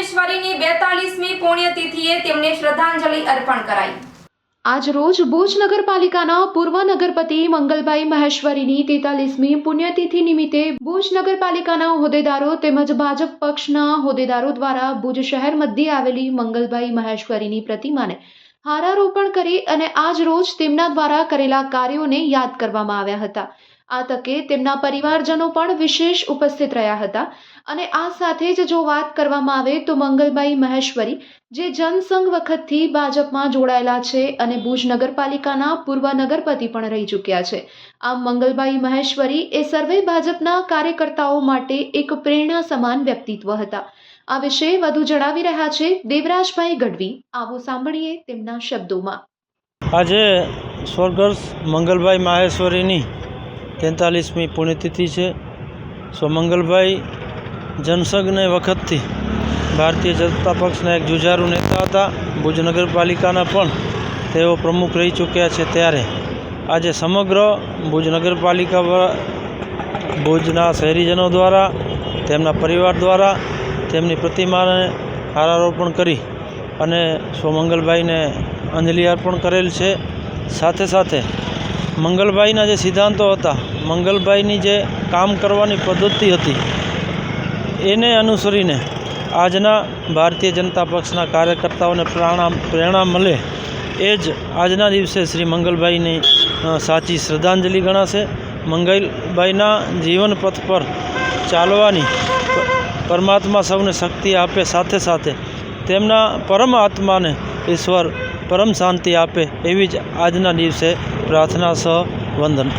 ભુવનેશ્વરીની બેતાલીસમી પુણ્યતિથિએ તેમને શ્રદ્ધાંજલિ અર્પણ કરાઈ. આજ રોજ ભુજ નગરપાલિકાના પૂર્વ નગરપતિ મંગલભાઈ મહેશ્વરીની તેતાલીસમી પુણ્યતિથિ નિમિત્તે ભુજ નગરપાલિકાના હોદેદારો તેમજ ભાજપ પક્ષના હોદ્દેદારો દ્વારા ભુજ શહેર મધ્ય આવેલી મંગલભાઈ મહેશ્વરીની પ્રતિમાને હારારોપણ કરી અને આજ રોજ તેમના દ્વારા કરેલા કાર્યોને યાદ કરવામાં આવ્યા હતા. આ તકે તેમના પરિવારજનો પણ વિશેષ ઉપસ્થિત રહ્યા હતા. અને આ સાથે જ જો વાત કરવામાં આવે તો મંગલબાઈ મહેશ્વરી, જે જનસંઘ વખતથી ભાજપમાં જોડાયેલા છે અને ભુજ નગરપાલિકાના પૂર્વ નગરપતિ પણ રહી ચૂક્યા છે. આમ મંગલબાઈ મહેશ્વરી એ સર્વે ભાજપના કાર્યકર્તાઓ માટે એક પ્રેરણા સમાન વ્યક્તિત્વ હતા. આ વિશે વધુ જણાવી રહ્યા છે દેવરાજભાઈ ગઢવી. આવો સાંભળીએ તેમના શબ્દોમાં. આજે સ્વર્ગસ્થ મંગલભાઈ માહેશ્વરીની તેતાલીસમી પુણ્યતિથિ છે. સ્વમંગલભાઈ મંગલભાઈ જનસંઘને વખતથી ભારતીય જનતા પક્ષના એક જુજારુ નેતા હતા. ભુજ નગરપાલિકાના પણ તેઓ પ્રમુખ રહી ચૂક્યા છે ત્યારે. આજે સમગ્ર ભુજ નગરપાલિકા ભુજના શહેરીજનો દ્વારા, તેમના પરિવાર દ્વારા તેમની પ્રતિમાને હારારોપણ કરી અને સ્વમંગલભાઈને અંજલિ અર્પણ કરેલ છે. સાથે સાથે મંગલભાઈના જે સિદ્ધાંતો હતા મંગલભાઈની જે કામ કરવાની પદ્ધતિ હતી, એને અનુસરીને આજના ભારતીય જનતા પક્ષના કાર્યકર્તાઓને પ્રાણા, પ્રેરણા મળે, એ જ આજના દિવસે શ્રી મંગલભાઈની સાચી શ્રદ્ધાંજલિ ગણાશે. મંગલભાઈના જીવન પથ પર ચાલવાની પરમાત્મા સૌને શક્તિ આપે સાથે સાથે, તેમના પરમ આત્માને ઈશ્વર પરમ શાંતિ આપે એવી જ આજના દિવસે પ્રાર્થના સહ વંદન.